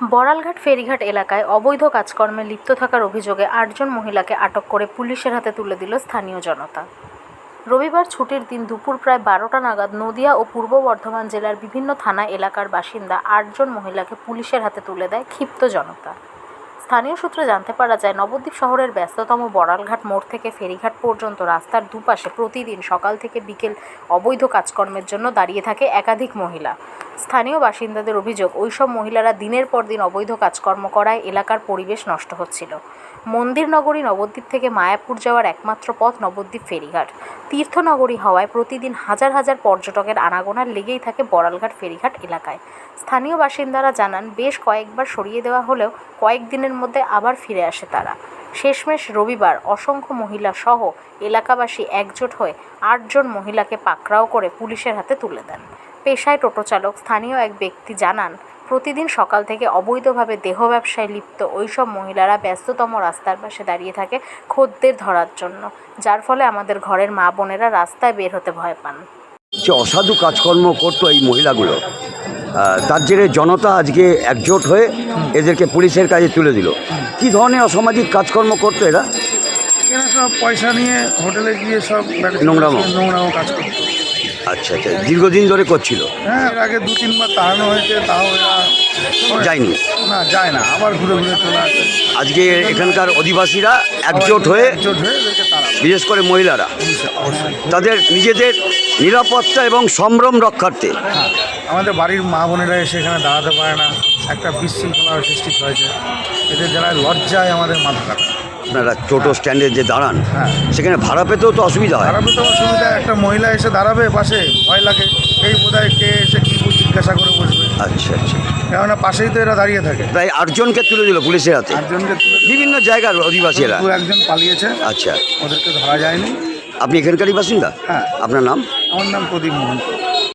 বড়ালঘাট ফেরিঘাট এলাকায় অবৈধ কাজকর্মে লিপ্ত থাকার অভিযোগে আটজন মহিলাকে আটক করে পুলিশের হাতে তুলে দিল স্থানীয় জনতা। রবিবার ছুটির দিন দুপুর প্রায় বারোটা নাগাদ নদিয়া ও পূর্ব বর্ধমান জেলার বিভিন্ন থানা এলাকার বাসিন্দা আটজন মহিলাকে পুলিশের হাতে তুলে দেয় ক্ষিপ্ত জনতা। স্থানীয় সূত্রে জানতে পারা যায়, নবদ্বীপ শহরের ব্যস্ততম বড়ালঘাট মোড় থেকে ফেরিঘাট পর্যন্ত রাস্তার দুপাশে প্রতিদিন সকাল থেকে বিকেল অবৈধ কাজকর্মের জন্য দাঁড়িয়ে থাকে একাধিক মহিলা। স্থানীয় বাসিন্দাদের অভিযোগ, ওইসব মহিলারা দিনের পর দিন অবৈধ কাজকর্ম করায় এলাকার পরিবেশ নষ্ট হচ্ছিল। মন্দির নগরী নবদ্বীপ থেকে মায়াপুর যাওয়ার একমাত্র পথ নবদ্বীপ ফেরিঘাট। তীর্থনগরী হওয়ায় প্রতিদিন হাজার হাজার পর্যটকের আনাগোনা লেগেই থাকে বড়ালঘাট ফেরিঘাট এলাকায়। স্থানীয় বাসিন্দারা জানান, বেশ কয়েকবার সরিয়ে দেওয়া হলেও কয়েকদিনের মধ্যে আবার ফিরে আসে তারা। শেষমেশ রবিবার অসংখ্য মহিলা সহ এলাকাবাসী একজোট হয়ে আটজন মহিলাকে পাকড়াও করে পুলিশের হাতে তুলে দেন। পেশায় টোটো চালক স্থানীয় এক ব্যক্তি জানান প্রতিদিন সকাল থেকে অবৈধভাবে দেহ ব্যবসায় লিপ্ত ওইসব মহিলারা ব্যস্ততম রাস্তার পাশে দাঁড়িয়ে থাকে খদ্দের ধরার জন্য যার ফলে আমাদের ঘরের মা বোনেরা রাস্তায় বের হতে ভয় পান। যে অসাধু কাজকর্ম করতো এই মহিলাগুলো তার জেরে জনতা আজকে একজোট হয়ে এদেরকে পুলিশের কাজে তুলে দিল। কি ধরনের অসামাজিক কাজকর্ম করতো এরা? এরা সব পয়সা নিয়ে হোটেলে গিয়ে সব নোংরামো। নোংরামো কাজ করতো। আচ্ছা আচ্ছা দীর্ঘদিন ধরে করছিল? হ্যাঁ এর আগে দু তিনবার তাড়ানো হয়েছে তাও এরা যায়নি? না যায় না আবার ঘুরে ঘুরে চলে আসে। আজকে এখানকার অধিবাসীরা একজোট হয়ে একজোট হয়ে এদেরকে বিশেষ করে মহিলারা। তাদের নিজেদের নিরাপত্তা এবং সম্ভ্রম রক্ষার্থে। হ্যাঁ আমাদের বাড়ির মা বোনেরা এসে এখানে দাঁড়াতে পারে না। একটা বিশৃঙ্খলা সৃষ্টি হয়েছে। এদের যারা লজ্জায় আমাদের মাথা কাটা আপনারা টোটো স্ট্যান্ডে যে দাঁড়ান হ্যাঁ। সেখানে ভাড়া পেতেও তো অসুবিধা হয়। দাঁড়াবে তো অসুবিধা একটা মহিলা এসে দাঁড়াবে পাশে ভয় লাগে। এই বোধহয় কে এসে কী জিজ্ঞাসা করে বসবে। আচ্ছা আচ্ছা। কেননা পাশেই তো এরা দাঁড়িয়ে থাকে। প্রায় আটজনকে তুলে দিল পুলিশের হাতে। আটজনকে তুলে বিভিন্ন জায়গার অধিবাসীরা। দু একজন পালিয়েছে। আচ্ছা। ওদেরকে ধরা যায়নি। আপনি এখানকারই বাসিন্দা? হ্যাঁ। আপনার নাম? আমার নাম প্রদীপ মোহন